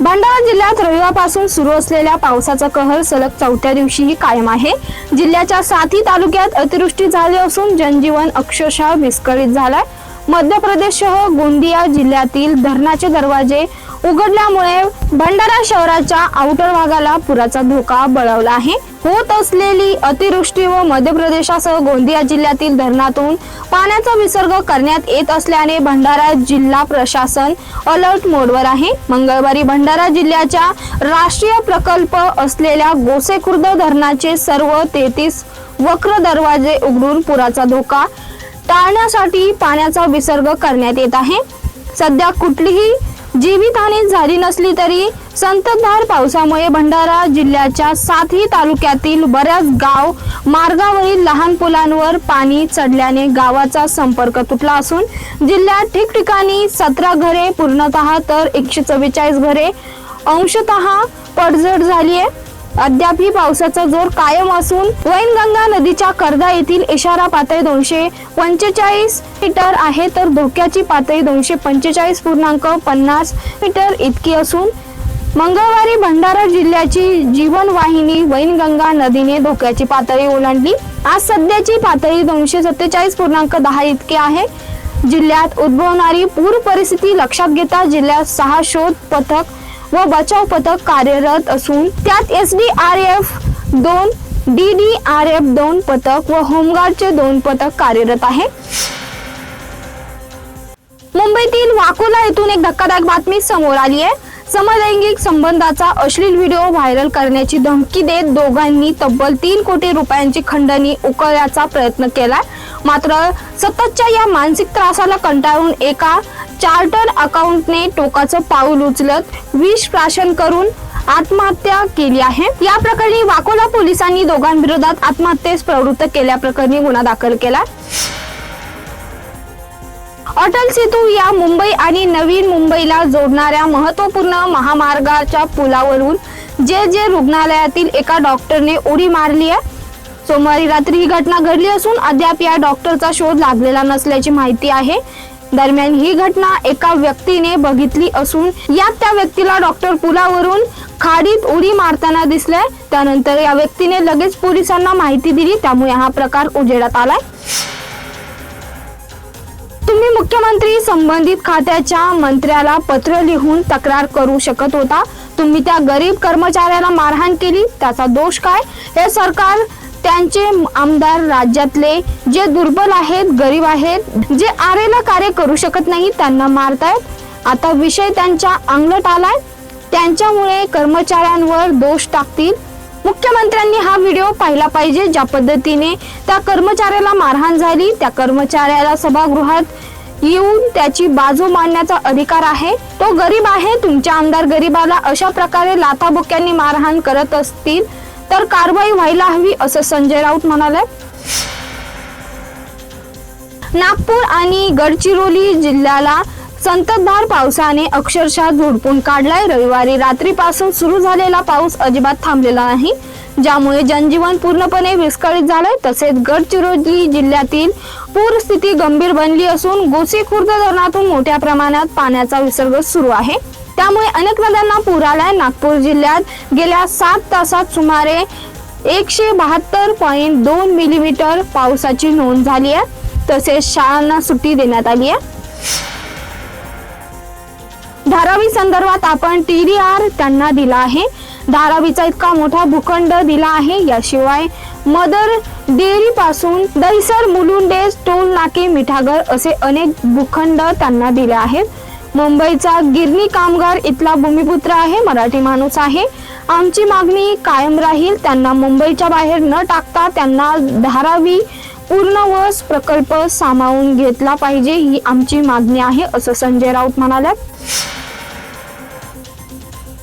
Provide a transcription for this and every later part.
भंडारा जिल्ह्यात रविवारपासून सुरू असलेल्या पावसाचा कहर सलग चौथ्या दिवशीही कायम आहे. जिल्ह्याच्या साथी तालुक्यात अतिवृष्टी झाली असून जनजीवन अक्षरशः विस्कळीत झालाय. मध्य प्रदेशसह गोंदिया जिल्ह्यातील धरणाचे दरवाजे उघडल्यामुळे भंडारा शहराच्या आउटर भागाला पुराचा धोका बळवला आहे. होत असलेली अतिवृष्टी व मध्य प्रदेशासह गोंदिया जिल्ह्यातील धरणातून पाण्याचा विसर्ग करण्यात येत असल्याने भंडारा जिल्हा प्रशासन अलर्ट मोडवर आहे. मंगळवारी भंडारा जिल्ह्याच्या राष्ट्रीय प्रकल्प असलेल्या गोसेखुर्द धरणाचे सर्व तेहतीस वक्र दरवाजे उघडून पुराचा धोका टाळण्यासाठी पाण्याचा विसर्ग करण्यात येत आहे. सध्या कुठलीही जीवितहानी झाली नसली तरी संततधार पावसामुळे भंडारा जिल्ह्याच्या सातही तालुक्यातील बऱ्याच गाव मार्गावरील लहान पुलांवर पाणी चढल्याने गावाचा संपर्क तुटला असून जिल्ह्यात ठिकठिकाणी सतरा घरे पूर्णतः तर एकशे चव्वेचाळीस घरे अंशतः पडझड झाली आहे अद्याप ही पावसाचा जोर कायम असून वैनगंगा नदीच्या कर्धा येथील इशारा पातळी दोनशे पंचेचाळीस मीटर आहे. तर धोक्याची पातळी दोनशे पंचेचाळीस पूर्णांक पन्नास मीटर इतकी असून मंगळवारी भंडारा जिल्ह्याची जीवनवाहिनी वैनगंगा नदीने धोक्याची पातळी ओलांडली. आज सध्याची पातळी दोनशे सत्तेचाळीस पूर्णांक दहा इतकी आहे. जिल्ह्यात उद्भवणारी पूर परिस्थिती लक्षात घेता जिल्ह्यात सहा शोध पथक व बचाव पथक कार्यरत असून त्यात एस डी आर एफ दोन डी डी आर एफ दोन पथक व होमगार्डचे दोन पथक कार्यरत आहे. मुंबईतील वाकोला येथून एक धक्कादायक बातमी समोर आली आहे. समलैंगिक संबंधाचा अश्लील व्हिडिओ व्हायरल करण्याची धमकी देत दोघांनी तब्बल तीन कोटी रुपयांची खंडणी उकळण्याचा प्रयत्न केलाय. मात्र सततच्या या मानसिक त्रासाला कंटाळून एका चार्टर अकाउंटने टोकाचं पाऊल उचलत विष प्राशन करून आत्महत्या केली आहे. या प्रकरणी वाकोला पोलिसांनी दोघांविरोधात आत्महत्येस प्रवृत्त केल्याप्रकरणी गुन्हा दाखल केला अटल सेतू या मुंबई आणि नवीन मुंबईला जोडणाऱ्या महत्त्वपूर्ण महामार्गाच्या पुलावरून जे जे रुग्णालयातील एका डॉक्टरने उडी मारली आहे. सोमवारी रात्री ही घटना घडली असून अद्याप या डॉक्टरचा शोध लागलेला नसल्याची माहिती आहे. दरम्यान ही घटना एका व्यक्तीने बघितली असून यात त्या व्यक्तीला डॉक्टर पुलावरून खाडीत उडी मारताना दिसले त्यानंतर या व्यक्तीने लगेच पोलिसांना माहिती दिली. त्यामुळे हा प्रकार उजेडात आलाय. तुम्ही मुख्यमंत्री संबंधित खात्याच्या मंत्र्याला पत्र लिहून तक्रार करू शकत होता. तुम्ही त्या गरीब कर्मचाऱ्याला मारहाण केली त्याचा दोष काय? हे सरकार त्यांचे आमदार राज्यातले जे दुर्बल आहेत गरीब आहेत जे आरेला कार्य करू शकत नाही त्यांना मारतायत. आता विषय त्यांच्या अंगलट आलाय. त्यांच्यामुळे कर्मचाऱ्यांवर दोष टाकतील. मुख्यमंत्र्यांनी हा व्हिडिओ पाहिला पाहिजे ज्या पद्धतीने त्या कर्मचाऱ्याला मारहाण झाली. त्या कर्मचाऱ्याला सभागृहात येऊन त्याची बाजू मांडण्याचा अधिकार आहे. तो गरीब आहे. तुमच्या आमदार गरीबाला अशा प्रकारे लाथाबुक्यांनी मारहाण करत असतील तर कारवाई व्हायला हवी असं संजय राऊत म्हणाले. नागपूर आणि गडचिरोली जिल्ह्याला संततधार पावसाने अक्षरशः झोडपून काढलाय. रविवारी रात्रीपासून सुरू झालेला पाऊस अजिबात थांबलेला नाही. ज्यामुळे जनजीवन पूर्णपणे विस्कळीत झालंय. तसेच गडचिरोली जिल्ह्यातील पूरस्थिती गंभीर बनली असून गोसीखुर्द धरणातून मोठ्या प्रमाणात पाण्याचा विसर्ग सुरू आहे. त्यामुळे अनेक नद्यांना पूर आलाय. नागपूर जिल्ह्यात गेल्या सात तासात सुमारे एकशे बहात्तर पॉईंट दोन मिलीमीटर पावसाची नोंद झाली आहे. तसेच शाळांना सुट्टी देण्यात आली आहे. धारावी संदर्भात आपण टी डी आर त्यांना दिला आहे. धारावीचा इतका मोठा भूखंड दिला आहे. याशिवाय मदर डेअरी पासून दहिसर मुलुंडे टोल नाके मिठागर असे अनेक भूखंड त्यांना दिले आहेत. मुंबईचा गिरणी कामगार इथला भूमिपुत्र आहे मराठी माणूस आहे. आमची मागणी कायम राहील त्यांना मुंबईच्या बाहेर न टाकता त्यांना धारावी पूर्णवस प्रकल्प सामावून घेतला पाहिजे ही आमची मागणी आहे असं संजय राऊत म्हणाल्यात.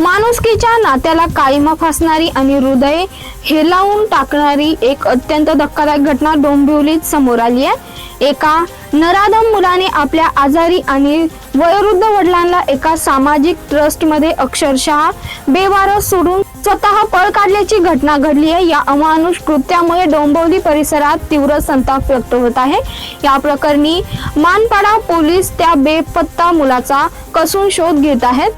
माणुसकीच्या नात्याला काळीमा फासणारी आणि हृदय हेलावून टाकणारी एक अत्यंत धक्कादायक घटना डोंबिवलीत समोर आली आहे. एका नराधम मुलाने आपल्या आजारी आणि वयोवृद्ध वडिलांना एका सामाजिक ट्रस्टमध्ये अक्षरशः बेवारस सोडून स्वतः पळ काढल्याची घटना घडली आहे. या अमानुष कृत्यामुळे डोंबिवली परिसरात तीव्र संताप व्यक्त होत आहे. या प्रकरणी मानपाडा पोलीस त्या बेपत्ता मुलाचा कसून शोध घेत आहेत.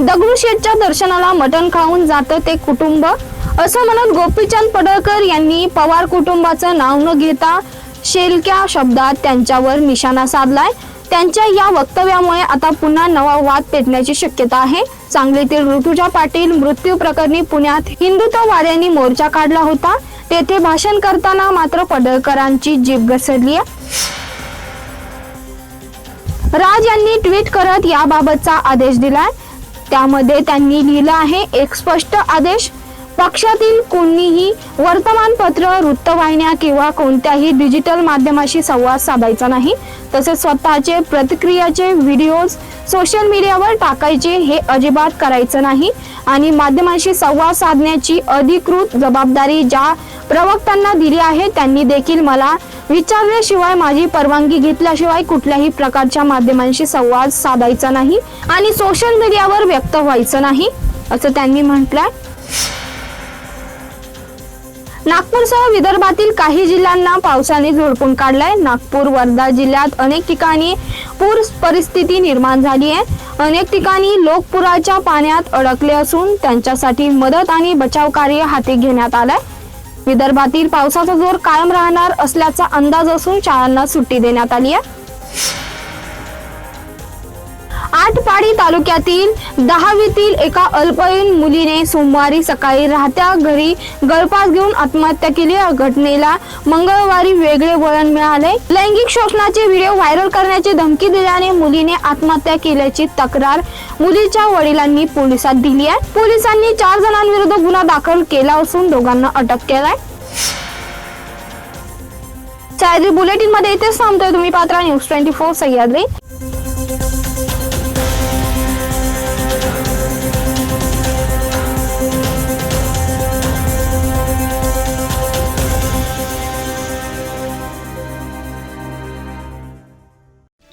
दगडूशेठच्या दर्शनाला मटण खाऊन जातं ते कुटुंब. असं म्हणत गोपीचंद पडळकर यांनी पवार कुटुंबाचं नाव न घेता शेलक्या शब्दात त्यांच्यावर निशाणा साधलाय. त्यांच्या या वक्तव्यामुळे आता पुन्हा नवा वाद पेटण्याची शक्यता आहे. सांगलीतील ऋतुजा पाटील मृत्यू प्रकरणी पुण्यात हिंदुत्ववाद्यांनी मोर्चा काढला होता. तेथे भाषण करताना मात्र पडळकरांची जीभ घसरली आहे. राज यांनी ट्विट करत याबाबतचा आदेश दिलाय. त्यामध्ये त्यांनी लिहिलं आहे एक स्पष्ट आदेश पक्षातील कोणीही वर्तमानपत्र वृत्तवाहिन्या किंवा कोणत्याही डिजिटल माध्यमाशी संवाद साधायचा नाही. तसेच स्वतःचे प्रतिक्रियाचे व्हिडिओज सोशल मीडियावर टाकायचे हे अजिबात करायचं नाही. आणि माध्यमांशी संवाद साधण्याची अधिकृत जबाबदारी ज्या प्रवक्त्यांना दिली आहे त्यांनी देखील मला विचारल्याशिवाय माझी परवानगी घेतल्याशिवाय कुठल्याही प्रकारच्या माध्यमांशी संवाद साधायचा नाही आणि सोशल मीडियावर व्यक्त व्हायचं नाही असं त्यांनी म्हटलं नागपूरसह विदर्भातील काही जिल्ह्यांना पावसाने झोडपून काढलाय. नागपूर वर्धा जिल्ह्यात अनेक ठिकाणी पूर परिस्थिती निर्माण झाली आहे. अनेक ठिकाणी लोक पुराच्या पाण्यात अडकले असून त्यांच्यासाठी मदत आणि बचाव कार्य हाती घेण्यात आलंय. विदर्भातील पावसाचा जोर कायम राहणार असल्याचा अंदाज असून शाळांना सुट्टी देण्यात आली आहे. आटपाडी तालुक्यातील दहावीतील एका अल्पवयीन मुलीने सोमवारी सकाळी राहत्या घरी गळफास घेऊन आत्महत्या केली. या घटनेला मंगळवारी वेगळे वळण मिळाले. लैंगिक शोषणाचे व्हिडिओ व्हायरल करण्याची धमकी दिल्याने मुलीने आत्महत्या केल्याची तक्रार मुलीच्या वडिलांनी पोलिसात दिली आहे. पोलिसांनी चार जणांविरुद्ध गुन्हा दाखल केला असून दोघांना अटक केलाय. सह्याद्री बुलेटिनमध्ये इथेच थांबतोय तुम्ही Patra. News twenty four Sahyadri.